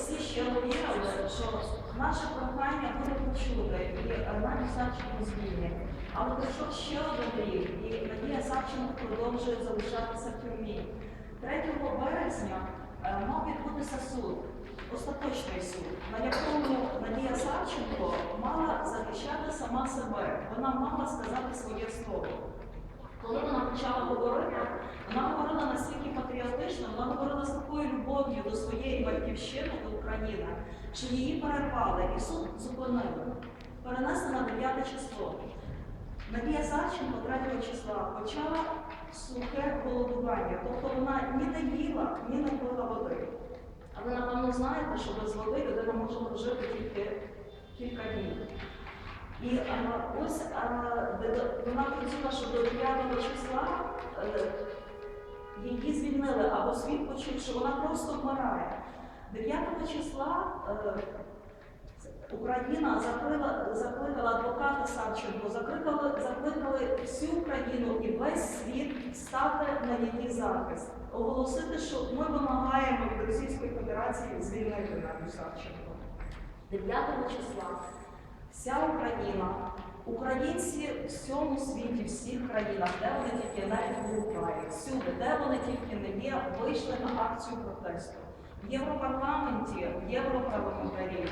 всі ще вірили, що наше прохання буде почуте, і е, Савченко звільнять. Але пройшов ще один рік, і Надія Савченко продовжує залишатися в тюрмі. 3 березня е, мав відбутися суд, остаточний суд, на якому Надія Савченко мала захищати сама себе. Вона мала сказати своє слово. Коли вона почала говорити, вона говорила настільки патріотично, вона говорила з такою любов'ю до своєї батьківщини, до України, що її перервали і суд зупинили. Перенесли на 9 число. Надія Савченко 3 числа почала сухе голодування, тобто вона ні не їла, ні не пила води. А ви, напевно, знаєте, що без води людина може прожити тільки кілька днів. І а, ось а, вона хотіла, щоб до 9 числа е, її звільнили, або світ почув, що вона просто вмирає. 9 числа е, Україна закрила, закликала адвоката Савченко, закликали, закликали всю Україну і весь світ стати на її захист, оголосити, що ми вимагаємо від Російської Федерації звільнити Надю Савченко. 9 числа вся Україна, українці в всьому світі, всіх країнах, де вони тільки навіть в Уругваї, всюди, де вони тільки не є, вийшли на акцію протесту. В Європарламенті, в європарламентарі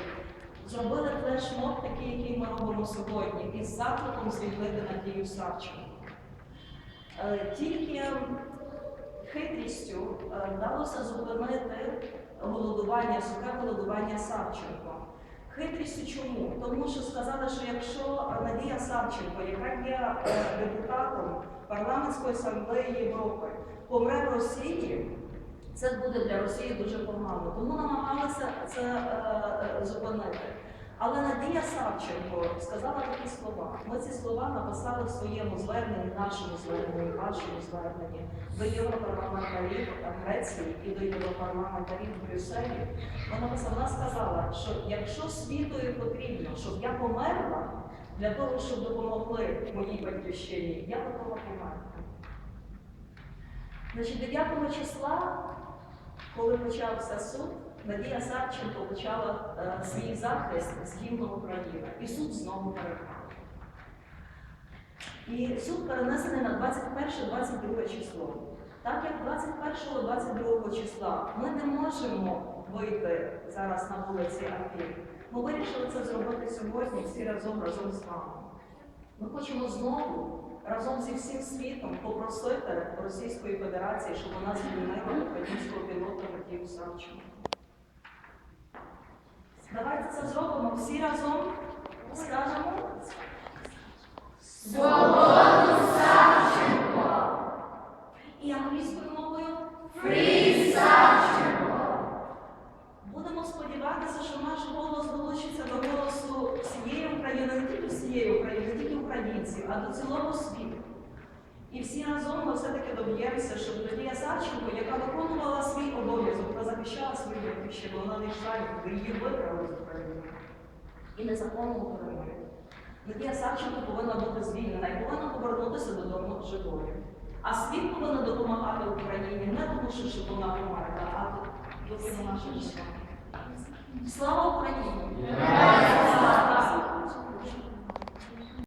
зробили флешмоб такий, який ми робимо сьогодні, із закликом звільнити Надію Савченко. Е, Тільки хитрістю е, вдалося зупинити голодування, сухе голодування Савченко. Хитрістю чому? Тому що сказали, що якщо Надія Савченко, яка є е, депутатом парламентської асамблеї Європи, помре в Росії, це буде для Росії дуже погано. Тому намагалися це е, е, зупинити. Але Надія Савченко сказала такі слова. Ми ці слова написали в своєму зверненні, нашому зверненні, вашому зверненні до європарламентарів Греції і до європарламентарів Брюсселі. Вона вона сказала, що якщо світові потрібно, щоб я померла для того, щоб допомогли моїй батьківщині, я готова померти. Значить, 9 числа, коли почався суд, Надія Савченко почала е, свій захист з гімном України. І суд знову переклав. І суд перенесений на 21-22 число. Так як 21-22 числа ми не можемо вийти зараз на вулиці Афін, ми вирішили це зробити сьогодні всі разом разом з вами. Ми хочемо знову разом зі всім світом попросити Російської Федерації, щоб вона звільнила українського пілота Надію Савченко. Всі разом. Скажемо. Свободу Савченко! І англійською мовою Фрі Савченко! будемо сподіватися, що наш голос долучиться до голосу всієї України, не тільки всієї України, не тільки українців, а до цілого світу. І всі разом ми все-таки доб'ємося, щоб Надія Савченко, яка виконувала свій обов'язок та захищала свою батьківщину, вона не йшла її виправили з України. І незаконно перемоги. Надія Савченко повинна бути звільнена і повинна повернутися додому живою. А світ повинен допомагати Україні не тому, що вона померла, а доки наша життя. Слава Україні!